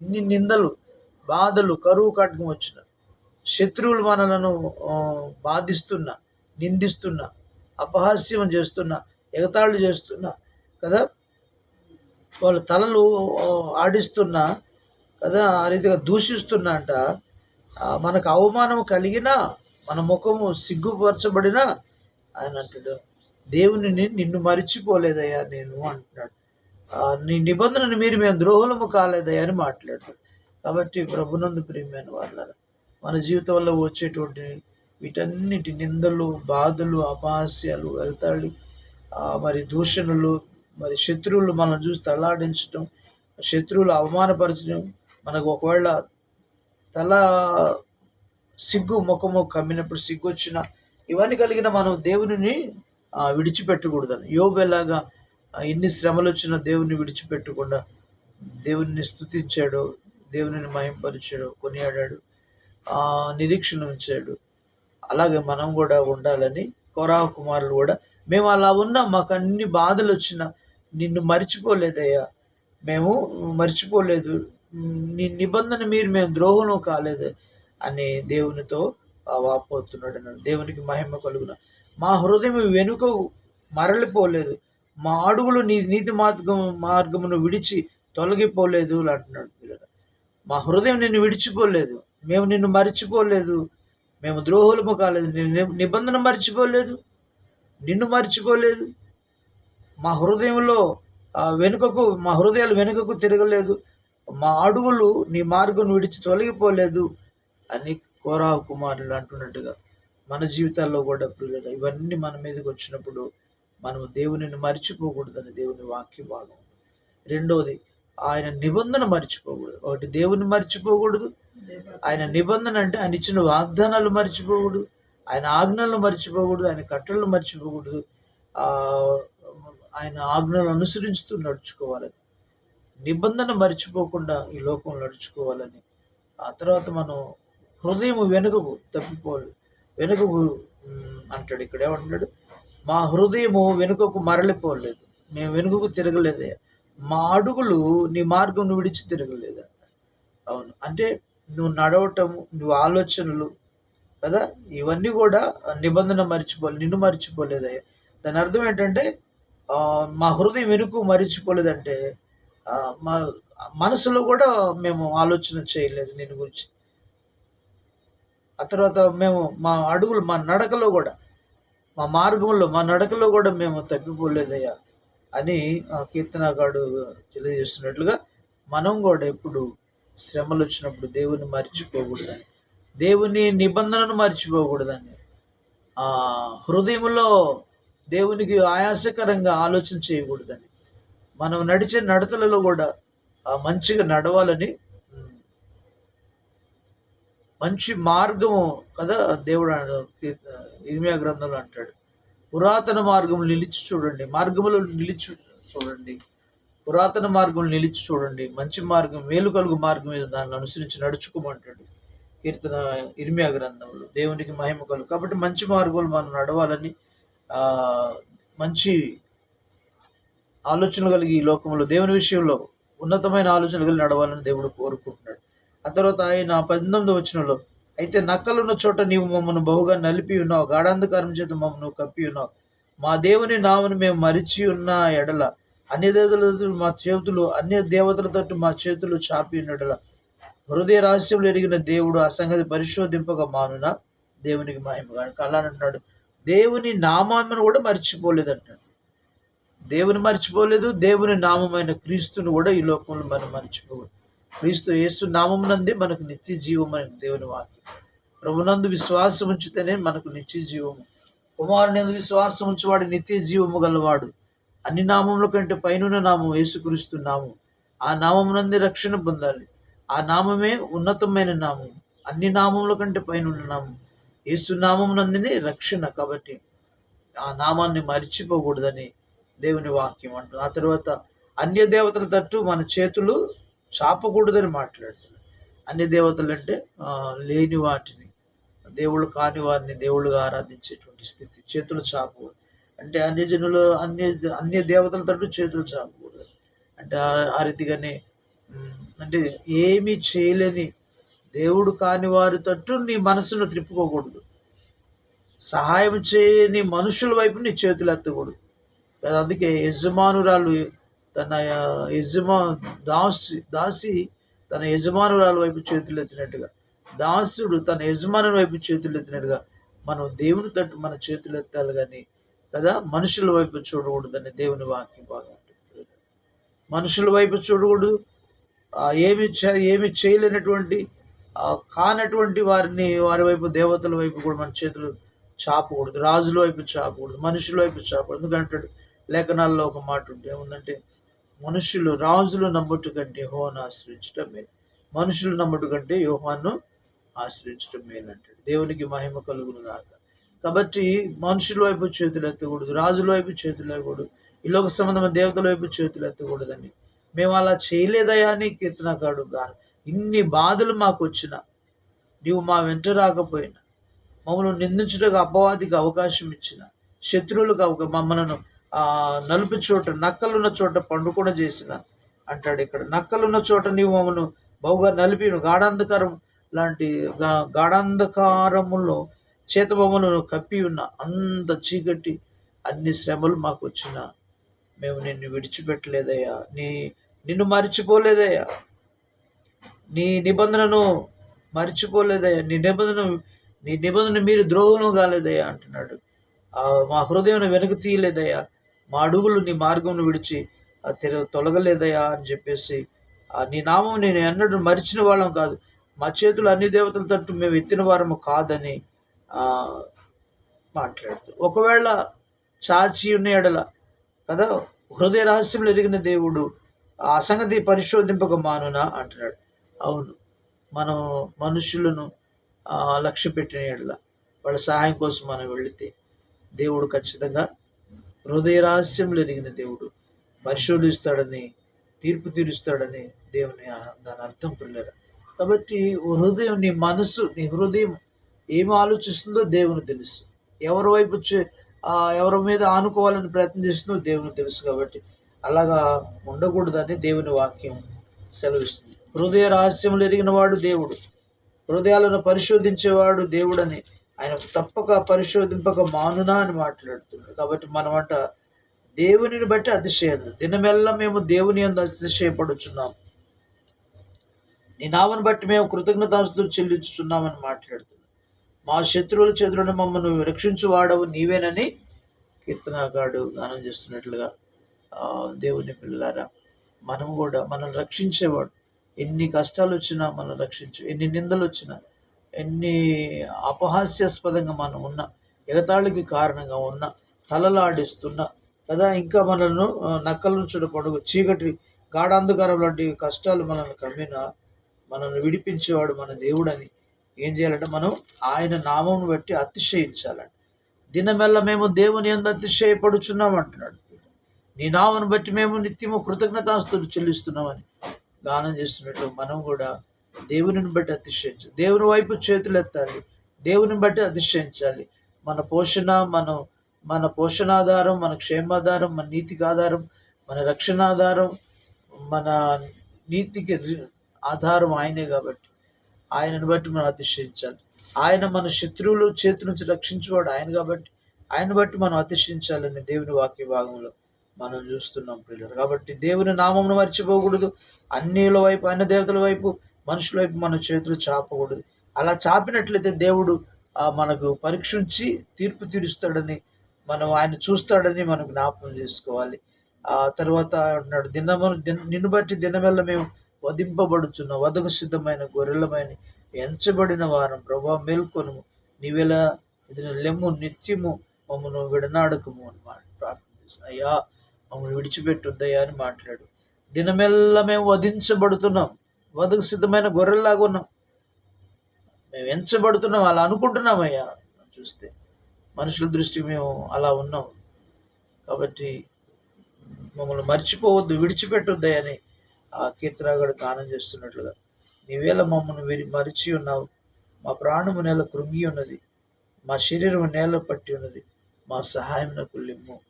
ఇన్ని నిందలు బాధలు కరువు కట్గం వచ్చిన శత్రువులు మనలను బాధిస్తున్న బాధిస్తున్నా నిందిస్తున్నా అపహాస్యం చేస్తున్నా ఎగతాళి చేస్తున్నా కదా? వాళ్ళ తలలు ఆడిస్తున్న ఆడిస్తున్నా కదా? ఆ రీతిగా దూషిస్తున్నా అంట. మనకు అవమానం కలిగినా మన ముఖము సిగ్గుపరచబడినా ఆయన అంటాడు దేవునిని నిన్ను మరిచిపోలేదయ్యా నేను అంటున్నాడు. నీ నిబంధనను మీరు మేము ద్రోహులము కాలేదయ్యా అని మాట్లాడతాడు కాబట్టి ప్రభునందు ప్రియమైన వాళ్ళ మన జీవితంలో వచ్చేటువంటి వీటన్నిటి నిందలు బాధలు అపహాస్యాలు వెళ్తాడు మరి దూషణలు మరి శత్రువులు మనం చూసి తలాడించడం శత్రువులు అవమానపరచడం మనకు ఒకవేళ తల సిగ్గు ముఖము కమ్మినప్పుడు సిగ్గు వచ్చిన ఇవన్నీ కలిగిన మనం దేవుని విడిచిపెట్టకూడదని. యోబు ఎలాగా ఎన్ని శ్రమలు వచ్చినా దేవుని విడిచిపెట్టకుండా దేవుని స్థుతించాడు దేవుని మహింపరిచాడు కొనియాడాడు ఆ, నిరీక్షణ ఉంచాడు. అలాగే మనం కూడా ఉండాలని కోరాహ కుమారులు కూడా మేము అలా ఉన్నా మాకు అన్ని బాధలు వచ్చినా నిన్ను మర్చిపోలేదయ్యా. మేము మర్చిపోలేదు. నీ నిబంధన మీరు మేము ద్రోహం కాలేదు అని దేవునితో వాపోతున్నాడు అన్నాడు దేవునికి మహిమ కలుగున. మా హృదయం వెనుక మరలిపోలేదు. మా అడుగులు నీ నీతి మార్గం మార్గమును విడిచి తొలగిపోలేదు అంటున్నాడు పిల్లలు మా హృదయం నిన్ను విడిచిపోలేదు. మేము నిన్ను మర్చిపోలేదు. మేము ద్రోహులము కాలేదు. నిబంధన మర్చిపోలేదు. నిన్ను మర్చిపోలేదు. మా హృదయంలో ఆ, వెనుకకు మా హృదయాలు వెనుకకు తిరగలేదు. మా అడుగులు నీ మార్గం విడిచి తొలగిపోలేదు అని కోరావు కుమారులు అంటున్నట్టుగా మన జీవితాల్లో కూడా పిల్లలు ఇవన్నీ మన మీదకి వచ్చినప్పుడు మనం దేవునిని మర్చిపోకూడదని దేవుని వాక్య భాగం. రెండవది ఆయన నిబంధన మర్చిపోకూడదు. ఒకటి దేవుని మర్చిపోకూడదు. ఆయన నిబంధన అంటే ఆయన ఇచ్చిన వాగ్దానాలు మర్చిపోకూడదు. ఆయన ఆజ్ఞలు మర్చిపోకూడదు. ఆయన కట్టలను మర్చిపోకూడదు. ఆయన ఆజ్ఞలు అనుసరిస్తూ నడుచుకోవాలని. నిబంధన మర్చిపోకుండా ఈ లోకం నడుచుకోవాలని. ఆ తర్వాత మనం హృదయం వెనుకకు తప్పిపోవాలి. వెనుకకు అంటాడు. ఇక్కడ ఏమంటున్నాడు? మా హృదయము వెనుకకు మరలిపోలేదు. మేము వెనుకకు తిరగలేదే. మా అడుగులు నీ మార్గం విడిచి తిరగలేదు. అవును. అంటే నువ్వు నడవటము నువ్వు ఆలోచనలు కదా? ఇవన్నీ కూడా నిబంధన మర్చిపోలే నిన్ను మర్చిపోలేదయ్యా దాని అర్థం ఏంటంటే మా హృదయం వెనుక మరిచిపోలేదంటే మా మనసులో కూడా మేము ఆలోచన చేయలేదు నేను గురించి. ఆ తర్వాత మేము మా అడుగులు మా నడకలో కూడా మా మార్గంలో మా నడకలో కూడా మేము తప్పిపోలేదయ్యా అని ఆ కీర్తనగాడు తెలియజేస్తున్నట్లుగా మనం కూడా ఎప్పుడు శ్రమలు వచ్చినప్పుడు దేవుని మర్చిపోకూడదని దేవుని నిబంధనను మర్చిపోకూడదని ఆ హృదయంలో దేవునికి ఆయాసకరంగా ఆలోచన చేయకూడదని మనం నడిచే నడతలలో కూడా మంచిగా నడవాలని మంచి మార్గము కదా దేవుడు ఇర్మియా గ్రంథంలో అంటాడు. పురాతన మార్గం నిలిచి చూడండి. మార్గములో నిలిచి చూడండి. పురాతన మార్గం నిలిచి చూడండి. మంచి మార్గం మేలు కలుగు మార్గం మీద దాన్ని అనుసరించి నడుచుకోమంటాడు కీర్తన ఇర్మియా గ్రంథంలో. దేవునికి మహిమ కలుగు. కాబట్టి మంచి మార్గంలో మనం నడవాలని మంచి ఆలోచనలు కలిగి ఈ లోకంలో దేవుని విషయంలో ఉన్నతమైన ఆలోచనలు కలిగి నడవాలని దేవుడు కోరుకుంటున్నాడు. ఆ తర్వాత ఆయన పంతొమ్మిది వచ్చినలో అయితే నక్కలున్న చోట నీవు మమ్మల్ని బహుగా నలిపి ఉన్నావు గాఢాంధకారం చేత మమ్మల్ని కప్పి ఉన్నావు. మా దేవుని నామను మేము మరిచి ఉన్న ఎడల అన్య దేవతలతో మా చేతులు అన్య దేవతలతో మా చేతులు చాపి ఉన్నడల హృదయ రహస్యంలో ఎరిగిన దేవుడు ఆ సంగతి పరిశోధింపక మానున? దేవునికి మహిమ కనుక అలా అంటున్నాడు. దేవుని నామాన్ని కూడా మర్చిపోలేదు అంటాడు దేవుని మర్చిపోలేదు దేవుని నామమైన క్రీస్తుని కూడా ఈ లోకంలో మనం మర్చిపోకూడదు. క్రీస్తు యేసు నామమునందే మనకు నిత్య జీవం అని దేవుని వాక్యం. ప్రభునందు విశ్వాసం ఉంచితేనే మనకు నిత్య జీవము. కుమారుని విశ్వాసం ఉంచువాడు నిత్య జీవము గలవాడు. అన్ని నామముల కంటే పైనున్న నామం యేసుక్రీస్తు నామం. ఆ నామమునందే రక్షణ పొందాలి. ఆ నామమే ఉన్నతమైన నామం. అన్ని నామముల కంటే పైన నామం. యేసు నామమునందునే రక్షణ కాబట్టి ఆ నామాన్ని మర్చిపోకూడదని దేవుని వాక్యం అంటుంది ఆ తర్వాత అన్య దేవతల తట్టు మన చేతులు చాపకూడదని మాట్లాడుతున్నాడు అన్ని దేవతలు అంటే లేని వాటిని దేవుళ్ళు కాని వారిని దేవుళ్ళుగా ఆరాధించేటువంటి స్థితి. చేతులు చాపకూడదు. అంటే అన్య జనులు అన్య అన్య దేవతల తట్టు చేతులు చాపకూడదు. అంటే ఆ- రీతిగానే అంటే ఏమీ చేయలేని దేవుడు కాని వారి తట్టు నీ మనసును త్రిప్పుకోకూడదు. సహాయం చేయని మనుషుల వైపు నీ చేతులు ఎత్తకూడదు. అందుకే యజమానురాలు తన యజమా దాసి దాసి తన యజమానురాల వైపు చేతులు ఎత్తినట్టుగా. దాసుడు తన యజమానుల వైపు చేతులు ఎత్తినట్టుగా. మనం దేవుని తట్టు మన చేతులు ఎత్తాలి కానీ కదా? మనుషుల వైపు చూడకూడదని దేవుని వాక్యం బాగా మనుషుల వైపు చూడకూడదు. ఏమి ఏమి చేయలేనటువంటి కానటువంటి వారిని వారి వైపు దేవతల వైపు కూడా మన చేతులు చాపకూడదు. రాజుల వైపు చాపకూడదు. మనుషుల వైపు చాపకూడదు. ఎందుకంటే లేఖనాల్లో ఒక మాట ఉంటే ఏముందంటే మనుషులు రాజులు నమ్ముట కంటే యోహాను ఆశ్రయించటం మేలు మనుషులు నమ్ముట కంటే యోహాను ఆశ్రయించటం మేలు అంటాడు. దేవునికి మహిమ కలుగును గాక. కాబట్టి మనుషుల వైపు చేతులు ఎత్తకూడదు రాజుల వైపు చేతులు ఎత్తకూడదు ఈ లోక సంబంధమైన దేవతల వైపు చేతులు ఎత్తకూడదని. మేము అలా చేయలేదయా అని కీర్తనకాడు గాను ఇన్ని బాధలు మాకు వచ్చినా నీవు మా వెంట రాకపోయినా మమ్మల్ని నిందించుటకు అపవాదికి అవకాశం ఇచ్చిన శత్రువులకు అవక మమ్మలను నలుపు చోట నక్కలున్న చోట పండుకుండా చేసిన అంటాడు ఇక్కడ. నక్కలున్న చోట నీవు మమ్మను బహుగా నలిపి గాఢాంధకారం లాంటి గాఢాంధకారములో చేతబొమ్మలను కప్పి ఉన్న అంత చీకటి అన్ని శ్రమలు మాకు వచ్చిన. మేము నిన్ను విడిచిపెట్టలేదయ్యా. నీ నిన్ను మరిచిపోలేదయ్యా. నీ నిబంధనను మరిచిపోలేదయ్యా. నీ నిబంధన నీ నిబంధన మీరు ద్రోహం కాలేదయ్యా అంటున్నాడు. మా హృదయం వెనక తీయలేదయ్యా. మా అడుగులు నీ మార్గంను విడిచి తెర అని చెప్పేసి నీ నామం నేను ఎన్నడూ మరిచిన వాళ్ళం కాదు. మా చేతులు అన్ని దేవతల తట్టు మేము ఎత్తిన వారము కాదని మాట్లాడుతూ. ఒకవేళ చాచి ఉన్న ఎడల కదా హృదయ రహస్యములు ఎరిగిన దేవుడు ఆ సంగతి పరిశోధింపక మానునా అంటున్నాడు. అవును మనం మనుషులను లక్ష్య పెట్టిన ఎడల వాళ్ళ సహాయం కోసం మనం వెళితే దేవుడు ఖచ్చితంగా హృదయ రహస్యంలో ఎరిగిన దేవుడు. పరిశోధిస్తాడని తీర్పు తీరుస్తాడని దేవుని దాని అర్థం పిల్లలు కాబట్టి హృదయం నీ మనసు నీ హృదయం ఏమి ఆలోచిస్తుందో దేవుని తెలుసు. ఎవరి వైపు ఎవరి మీద ఆనుకోవాలని ప్రయత్నం చేస్తుందో దేవుని తెలుసు కాబట్టి అలాగా ఉండకూడదని దేవుని వాక్యం సెలవిస్తుంది. హృదయ రహస్యములు ఎరిగిన వాడు దేవుడు. హృదయాలను పరిశోధించేవాడు దేవుడని ఆయన తప్పక పరిశోధింపక మానునా అని మాట్లాడుతున్నాడు. కాబట్టి మనమంట దేవునిని బట్టి అతిశయం. దినమెల్లా మేము దేవుని అందు అతిశయపడుచున్నాం. నీ నామను బట్టి మేము కృతజ్ఞతాస్తులు చెల్లించుచున్నామని మాట్లాడుతున్నాం మా శత్రువుల చేతులను మమ్మల్ని రక్షించువాడవు నీవేనని కీర్తనగాడు గానం చేస్తున్నట్లుగా దేవుని పిల్లలారా మనం కూడా మనల్ని రక్షించేవాడు. ఎన్ని కష్టాలు వచ్చినా మనం రక్షించు ఎన్ని నిందలు వచ్చినా ఎన్ని అపహాస్యాస్పదంగా మనం ఉన్న ఎగతాళికి కారణంగా ఉన్న తలలాడిస్తున్న కదా ఇంకా మనల్ని నక్కల నుంచి పొడుగు చీకటి గాఢాంధకారం లాంటి కష్టాలు మనల్ని కమ్మిన మనల్ని విడిపించేవాడు మన దేవుడని ఏం చేయాలంటే మనం ఆయన నామం బట్టి అతిశయించాలండి. దినమెల్ల మేము దేవుని ఎందు అతిశయపడుచున్నాం అంటున్నాడు నీ నామను బట్టి మేము నిత్యము కృతజ్ఞతాస్తులు చెల్లిస్తున్నామని గానం చేస్తున్నట్టు మనం కూడా దేవునిని బట్టి అతిశయించు దేవుని వైపు చేతులు ఎత్తాలి. దేవుని బట్టి అతిశయించాలి. మన పోషణ మనం మన పోషణాధారం మన క్షేమాధారం మన నీతికి ఆధారం మన రక్షణాధారం మన నీతికి ఆధారం ఆయనే కాబట్టి ఆయనను బట్టి మనం అతిశయించాలి. ఆయన మన శత్రువులు చేతి నుంచి రక్షించేవాడు ఆయన కాబట్టి ఆయన బట్టి మనం అతిశయించాలని దేవుని వాక్య భాగంలో మనం చూస్తున్నాం పిల్లలు కాబట్టి దేవుని నామమును మర్చిపోకూడదు. అన్నిల వైపు అన్ని దేవతల వైపు మనుషుల వైపు మన చేతులు చాపకూడదు. అలా చాపినట్లయితే దేవుడు మనకు పరీక్షించి తీర్పు తీరుస్తాడని మనం ఆయన చూస్తాడని మనం జ్ఞాపకం చేసుకోవాలి. ఆ తర్వాత అంటున్నాడు దినము నిన్ను బట్టి దినమెల్ల మేము వధింపబడుచున్న. వదకు సిద్ధమైన గొర్రెలమైన ఎంచబడిన వారం ప్రభా మేల్కొను నీవెలా ఇది లెమ్ము నిత్యము మమ్మను విడనాడకము అని మాట ప్రార్థన అయ్యా మమ్మల్ని విడిచిపెట్టుద్దయ్యా అని మాట్లాడు. దినమెల్ల మేము వధించబడుతున్నాం. వధకు సిద్ధమైన గొర్రెల్లాగా ఉన్నాం. మేము ఎంచబడుతున్నాం అలా అనుకుంటున్నామయ్యా. చూస్తే మనుషుల దృష్టి మేము అలా ఉన్నాం. కాబట్టి మమ్మల్ని మర్చిపోవద్దు విడిచిపెట్టొద్దయని ఆ కీర్తనాగడు గానం చేస్తున్నట్లుగా. నీవేళ మమ్మల్ని విరి మరిచి ఉన్నావు. మా ప్రాణము నేల కృంగి ఉన్నది. మా శరీరం నేల పట్టి ఉన్నది. మా సహాయం నాకు లిమ్ము.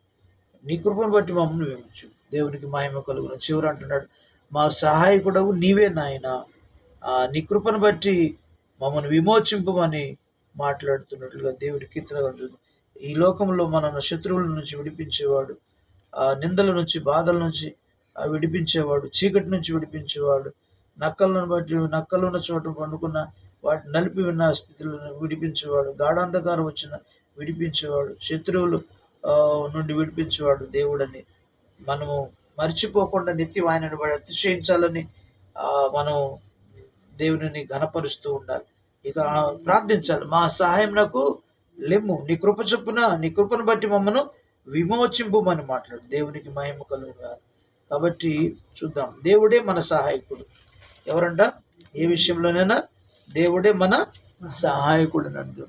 నీ కృపను బట్టి మమ్మల్ని విమర్చు దేవునికి మహిమ కలుగును. చివరు అంటున్నాడు మా సహాయకుడవు నీవే నాయన. ఆ, నీ కృపను బట్టి మమ్మల్ని విమోచింపమని మాట్లాడుతున్నట్లుగా దేవుడి కీర్తన ఈ లోకంలో మనను శత్రువుల నుంచి విడిపించేవాడు ఆ నిందల నుంచి బాధల నుంచి విడిపించేవాడు చీకటి నుంచి విడిపించేవాడు నక్కలను బట్టి నక్కలు ఉన్న చోట పండుకున్న వాటి నలిపి ఉన్న స్థితిలో విడిపించేవాడు గాఢాంధకారం వచ్చిన విడిపించేవాడు శత్రువులు నుండి విడిపించేవాడు దేవుడని మనము మర్చిపోకుండా నిత్యం ఆయనను బట్టి అతిశయించాలని మనం దేవుని ఘనపరుస్తూ ఉండాలి. ఇక ప్రార్థించాలి. మా సహాయం నాకు లెమ్ము. నీ కృప చొప్పున నీ కృపను బట్టి మమ్మను విమోచింపుమని మాట్లాడు. దేవునికి మహిమ కలుగుగా కాబట్టి చూద్దాం. దేవుడే మన సహాయకుడు. ఎవరంట? ఏ విషయంలోనైనా దేవుడే మన సహాయకుడు. నందు